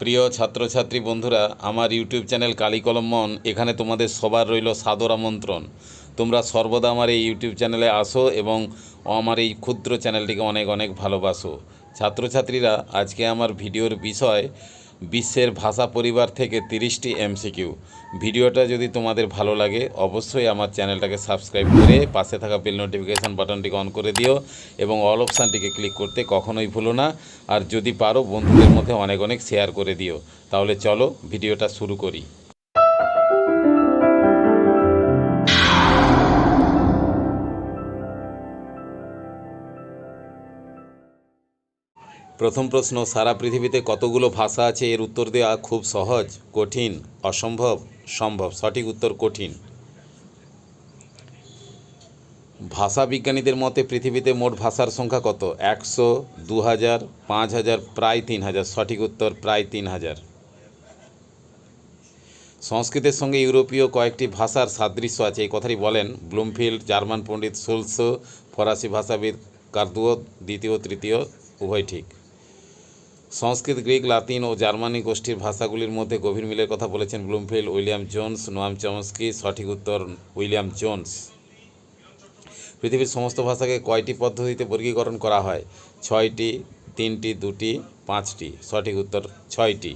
প্রিয় ছাত্রছাত্রী বন্ধুরা, আমার ইউটিউব চ্যানেল কালিকলম মন, এখানে তোমাদের সবার রইল সাদর আমন্ত্রণ। তোমরা সর্বদা আমার এই ইউটিউব চ্যানেলে আসো এবং আমার এই ক্ষুদ্র চ্যানেলটিকে অনেক অনেক ভালোবাসো। ছাত্রছাত্রীরা, আজকে আমার ভিডিওর বিষয় বিশ্বের ভাষা পরিবার থেকে তিরিশটি এমসিকিউ। ভিডিওটা যদি তোমাদের ভালো লাগে, অবশ্যই আমার চ্যানেলটাকে সাবস্ক্রাইব করে পাশে থাকা বেল নোটিফিকেশান বাটনটিকে অন করে দিও এবং অল অপশানটিকে ক্লিক করতে কখনোই ভুলো না। আর যদি পারো, বন্ধুদের মধ্যে অনেক অনেক শেয়ার করে দিও। তাহলে চলো ভিডিওটা শুরু করি। প্রথম প্রশ্ন, সারা পৃথিবীতে কতগুলো ভাষা আছে? এর উত্তর দেওয়া খুব সহজ, কঠিন, অসম্ভব, সম্ভব। সঠিক উত্তর কঠিন। ভাষা বিজ্ঞানীদের মতে, পৃথিবীতে মোট ভাষার সংখ্যা কত? একশো দু হাজার পাঁচ হাজার প্রায় তিন হাজার সঠিক উত্তর, প্রায় তিন হাজার সংস্কৃতের সঙ্গে ইউরোপীয় কয়েকটি ভাষার সাদৃশ্য আছে। এই কথাটি বলেন ব্লুমফিল্ড, জার্মান পণ্ডিত শুলস ফরাসি ভাষাবিদ কার্দুয়, দ্বিতীয়, তৃতীয়, উভয় ঠিক। সংস্কৃত, গ্রিক, লাতিন ও জার্মানি গোষ্ঠীর ভাষাগুলির মধ্যে গভীর মিলের কথা বলেছেন Bloomfield, William Jones, Noam Chomsky, সঠিক উত্তর উইলিয়াম জোন্স। পৃথিবীর সমস্ত ভাষাকে কয়টি পদ্ধতিতে বর্গীকরণ করা হয়? ছয়টি, তিনটি, দুটি, পাঁচটি। সঠিক উত্তর, ছয়টি।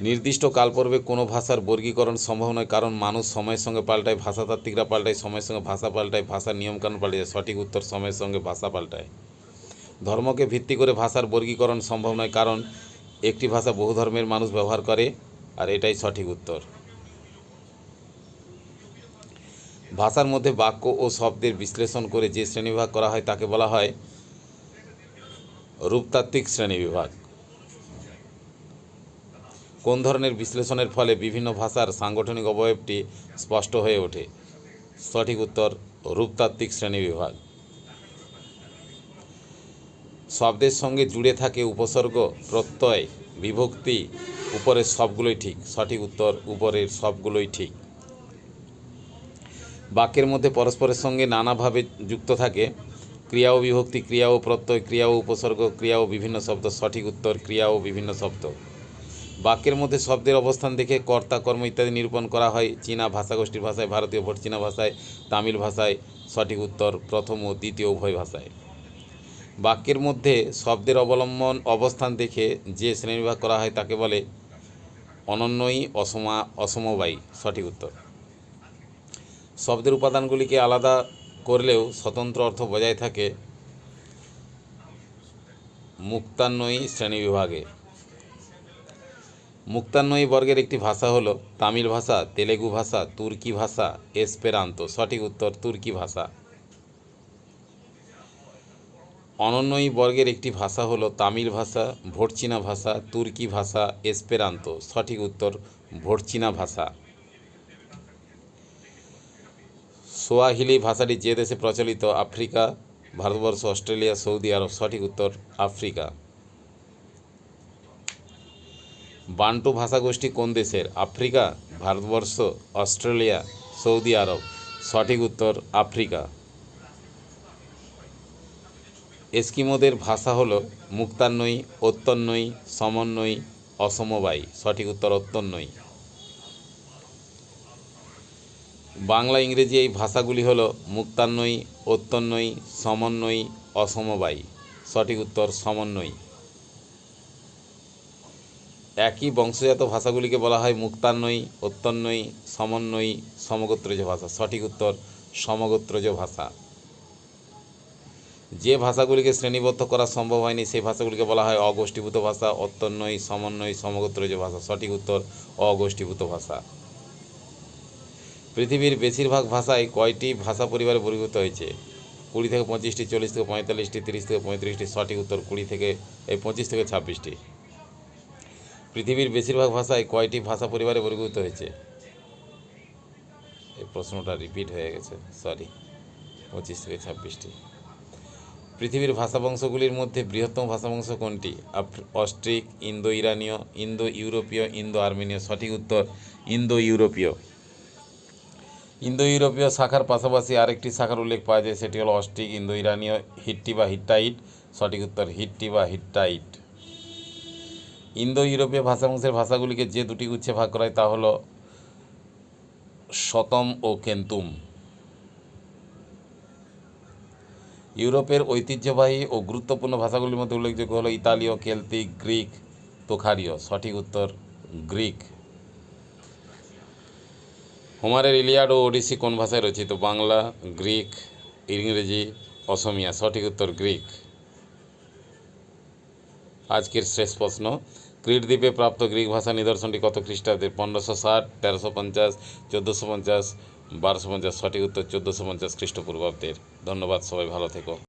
নির্দিষ্ট কালপর্বে কোনো ভাষার বর্গীকরণ সম্ভব নয়, কারণ মানুষ সময়ের সঙ্গে পাল্টায়, ভাষাতাত্ত্বিকরা পাল্টায়, সময়ের সঙ্গে ভাষা পাল্টায়, ভাষার নিয়মকানুন পাল্টায়। সঠিক উত্তর, সময়ের সঙ্গে ভাষা পাল্টায়। ধর্মকে ভিত্তি করে ভাষার বর্গীকরণ সম্ভব নয়, কারণ একটি ভাষা বহু ধর্মের মানুষ ব্যবহার করে, আর এটাই সঠিক উত্তর। ভাষার মধ্যে বাক্য ও শব্দের বিশ্লেষণ করে যে শ্রেণীবিভাগ করা হয় তাকে বলা হয় রূপতাত্ত্বিক শ্রেণীবিভাগ। কোন ধরনের বিশ্লেষণের ফলে বিভিন্ন ভাষার সাংগঠনিক অবয়বটি স্পষ্ট হয়ে ওঠে? সঠিক উত্তর, রূপতাত্ত্বিক শ্রেণীবিভাগ। শব্দের সঙ্গে জুড়ে থাকে উপসর্গ, প্রত্যয়, বিভক্তি, উপরের সবগুলোই ঠিক, সঠিক উত্তর, উপরের সবগুলোই ঠিক। বাক্যের মধ্যে পরস্পরের সঙ্গে নানাভাবে যুক্ত থাকে, ক্রিয়া ও বিভক্তি, ক্রিয়া ও প্রত্যয়, ক্রিয়া ও উপসর্গ, ক্রিয়া ও বিভিন্ন শব্দ, সঠিক উত্তর, ক্রিয়া ও বিভিন্ন শব্দ। বাক্যের মধ্যে শব্দের অবস্থান দেখে কর্তা, কর্ম ইত্যাদি নিরূপণ করা হয়। চীনা ভাষাগোষ্ঠীর ভাষায়, ভারতীয় ভোট চীনা ভাষায়, তামিল ভাষায় সঠিক উত্তর, প্রথম ও দ্বিতীয় উভয় ভাষায়। বাক্যের মধ্যে শব্দের অবলম্বন, অবস্থান দেখে যে শ্রেণীবিভাগ করা হয় তাকে বলে অনন্যই অসমা, অসমবায়ী, সঠিক উত্তর। শব্দের উপাদানগুলিকে আলাদা করলেও স্বতন্ত্র অর্থ বজায় থাকে মুক্তান্বয়ী শ্রেণীবিভাগে। মুক্তান্নয়ী বর্গের একটি ভাষা হলো তামিল ভাষা, তেলেগু ভাষা, তুর্কি ভাষা, এসপেরান্ত, সঠিক উত্তর তুর্কি ভাষা। অনন্যয়ী বর্গের একটি ভাষা হলো তামিল ভাষা ভোটচীনা ভাষা, তুর্কি ভাষা, এসপেরান্ত। সঠিক উত্তর ভোটচীনা ভাষা। সোয়াহিলি ভাষাটি যে দেশে প্রচলিত, Africa, Bharatvarsha, Australia, Saudi Arab. সঠিক উত্তর, আফ্রিকা। বান্টু ভাষাগোষ্ঠী কোন দেশের? Africa, Bharatvarsha, Australia, Saudi Arab. সঠিক উত্তর, আফ্রিকা। এস্কিমোদের ভাষা হল মুক্তান্নয়ী অত্যন্বয়ী সমন্বয়ী, অসমবায়ী। সঠিক উত্তর অত্যন্বয়ী বাংলা, ইংরেজি এই ভাষাগুলি হল মুক্তান্বয়ী অত্যন্বয়ী সমন্বয়ী, অসমবায়ী। সঠিক উত্তর সমন্বয়ী। একই বংশজাত ভাষাগুলিকে বলা হয় মুক্তান্বয়ী অত্যন্বয়ী সমন্বয়ী, সমগোত্রজ ভাষা। সঠিক উত্তর সমগোত্রজ ভাষা। যে ভাষাগুলিকে শ্রেণীবদ্ধ করা সম্ভব হয়নি, সেই ভাষাগুলিকে বলা হয় অগোষ্ঠীভূত ভাষা অত্যন্বয়ী সমন্বয়ী যে ভাষা। সঠিক উত্তর, অগোষ্ঠীভূত ভাষা। পৃথিবীর বেশিরভাগ ভাষায় কয়টি ভাষা পরিবারে বর্গীভূত হয়েছে? কুড়ি থেকে পঁচিশটি, চল্লিশ থেকে পঁয়তাল্লিশটি, তিরিশ থেকে পঁয়ত্রিশটি, সঠিক উত্তর কুড়ি থেকে, এই পঁচিশ থেকে ছাব্বিশটি। পৃথিবীর বেশিরভাগ ভাষায় কয়টি ভাষা পরিবারে বর্গীভূত হয়েছে? এই প্রশ্নটা রিপিট হয়ে গেছে সরি পঁচিশ থেকে ছাব্বিশটি। পৃথিবীর ভাষা বংশগুলির মধ্যে বৃহত্তম ভাষা বংশ কোনটি অস্ট্রিক ইন্দো ইরানীয় ইন্দো ইউরোপীয় ইন্দো আর্মেনীয় সঠিক উত্তর ইন্দো ইউরোপীয় ইন্দো ইউরোপীয় শাখার পাশাপাশি আরেকটি শাখার উল্লেখ পাওয়া যায়, সেটি হলো অস্ট্রিক ইন্দো ইরানীয় হিট্টি বা হিট্টাইট। সঠিক উত্তর, হিট্টি বা হিট্টাইট। ইন্দো ইউরোপীয় ভাষাবংশের ভাষাগুলিকে যে দুটি গুচ্ছে ভাগ করা হয় তা হলো শতম ও কেন্তুম। ইউরোপের ঐতিহ্যবাহী ও গুরুত্বপূর্ণ ভাষাগুলির মধ্যে উল্লেখযোগ্য হলো ইতালীয়, কেলতিক, গ্রিক, তোখারীয়। সঠিক উত্তর, গ্রিক। হোমারের ইলিয়াড ও ওডিসি কোন ভাষায় রচিত? বাংলা, গ্রিক, ইংরেজি, অসমিয়া। সঠিক উত্তর, গ্রিক। আজকের শেষ প্রশ্ন। ক্রিট দ্বীপে প্রাপ্ত গ্রিক ভাষা নিদর্শনটি কত খ্রিস্টাব্দে পনেরোশো ষাট, তেরোশো পঞ্চাশ, চোদ্দোশো পঞ্চাশ বারোশো পঞ্চাশ সঠিক উত্তর চোদ্দোশো পঞ্চাশ খ্রিস্টপূর্বাব্দের। ধন্যবাদ সবাই ভালো থেকো।